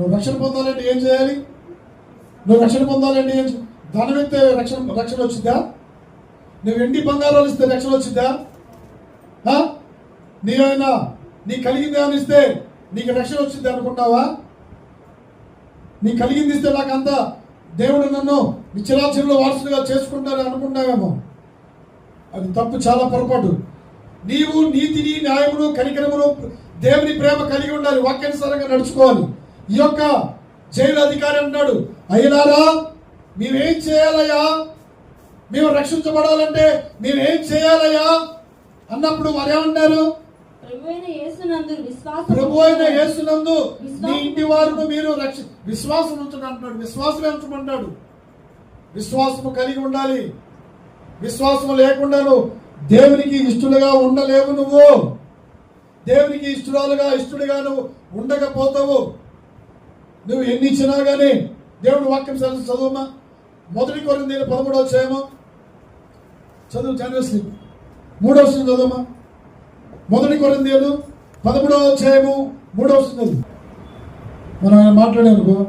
నువ్వు రక్షణ పొందాలంటే ఏం చేయాలి? నువ్వు రక్షణ పొందాలంటే ఏం చే- ధనం ఇస్తే రక్షణ రక్షణ వచ్చిద్దా నువ్వు వెండి బంగారాలు ఇస్తే రక్షణ వచ్చిద్దా నీవైనా నీ కలిగింది ఏమైనా ఇస్తే నీకు రక్షణ వచ్చింది అనుకుంటావా నీ కలిగింది ఇస్తే నాకు అంత దేవుడు నన్ను నిత్యరాజ్యంలో వారసులుగా చేసుకుంటారని అనుకుంటావేమో అది తప్పు చాలా పొరపాటు. నీవు నీతిని న్యాయమును కనికరమును దేవుని ప్రేమ కలిగి ఉండాలి వాక్యానుసారంగా నడుచుకోవాలి. ఈ యొక్క జైలు అధికారి అంటున్నాడు అయ్యలారా మేమేం చేయాలయ్యా? మేము రక్షించబడాలంటే మేమేం చేయాలయ్యా? అన్నప్పుడు వారు ఏమంటారు? ప్రభువైన యేసునందు విశ్వాసం ప్రభు అయిన యేసునందు మీ ఇంటి వారిని మీరు రక్ష విశ్వాసం ఉంచండి అంటున్నాడు విశ్వాసం ఉంచమంటాడు విశ్వాసము కలిగి ఉండాలి. విశ్వాసము లేకుండాను దేవునికి ఇష్టలుగా ఉండలేవు నువ్వు. దేవునికి ఇష్టరాలుగా ఇష్టడుగా నువ్వు ఉండకపోతావు. నువ్వు ఎన్ని ఇచ్చినా కానీ దేవుడు వాక్యం చదువుమా మొదటి కొరింది పదమూడవ చేయమా చదువు చదివేసి మూడవ వస్తుంది చదువుమా మొదటి కొరిందేలు పదమూడవ చేయము మూడవ చదువు. మనం ఆయన మాట్లాడానుకో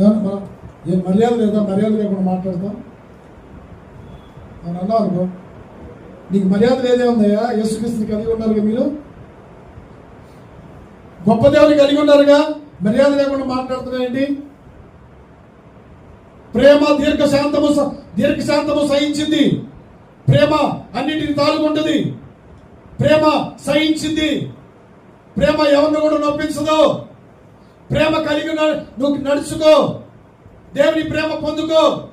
మనం ఏం మర్యాద లేదా? మర్యాద లేకుండా మాట్లాడతాం. మనం అన్నాం అనుకో. నీకు మర్యాద లేదే ఉందయ్యా? యేసుక్రీస్తుని కలిగి ఉన్నారుగా మీరు? గొప్ప దేవుని కలిగి ఉన్నారుగా? మర్యాద లేకుండా మాట్లాడుతున్నాయండి ప్రేమ దీర్ఘశాంతము దీర్ఘశాంతము సహించింది. ప్రేమ అన్నిటిని తాలుకుంటుంది ప్రేమ సహించింది. ప్రేమ ఎవరిని కూడా నొప్పించదు. ప్రేమ కలిగి నువ్వు నడుచుకో. దేవుని ప్రేమ పొందుకో.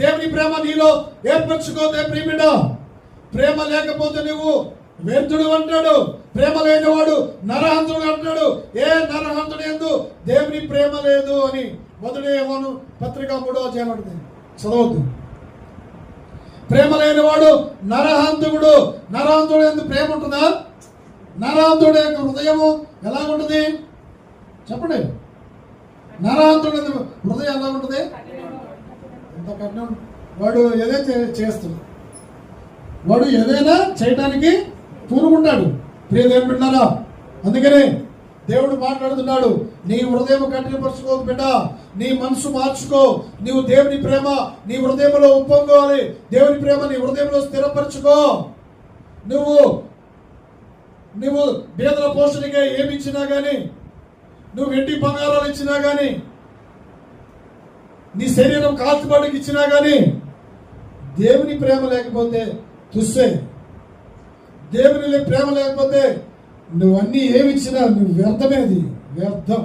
దేవుని ప్రేమ నీలో ఏర్పరచుకో దేవుని ప్రేమ లేకపోతే నువ్వు వ్యర్థుడు అంటాడు. ప్రేమ లేనివాడు నరహంతుడు అంటాడు ఏ నరహంతుడు ఎందు దేవుని ప్రేమ లేదు అని మొదటి ఏమోను? పత్రిక మూడో చేయబడింది చదవద్దు. ప్రేమ లేనివాడు నరహంతుడు నరహంతుడు ఎందుకు ప్రేమ ఉంటుందా? నరహంతుడు యొక్క హృదయము ఎలా ఉంటుంది చెప్పండి. నరహంతుడు హృదయం ఎలా ఉంటుంది ఎంత కఠినం. వాడు ఏదైతే చే- వాడు ఏదైనా చేయటానికి పూనుకుంటాడు ప్రియ బిడ్డారా అందుకనే దేవుడు మాట్లాడుతున్నాడు. నీ హృదయం కఠినపరుచుకో బిడ్డ. నీ మనసు మార్చుకో. నీవు దేవుని ప్రేమ నీ హృదయంలో ఉప్పొంగోవాలి. దేవుని ప్రేమ నీ హృదయంలో స్థిరపరచుకో. నువ్వు నువ్వు బీదల పోషణగా ఏమి ఇచ్చినా కానీ నువ్వు వెండి బంగారాలు ఇచ్చినా కానీ నీ శరీరం కాల్చుబాటుకి ఇచ్చినా కానీ దేవుని ప్రేమ లేకపోతే తుస్సే. దేవుని లే- ప్రేమ లేకపోతే నువ్వు అన్నీ ఏమి ఇచ్చినా నువ్వు వ్యర్థమేది వ్యర్థం.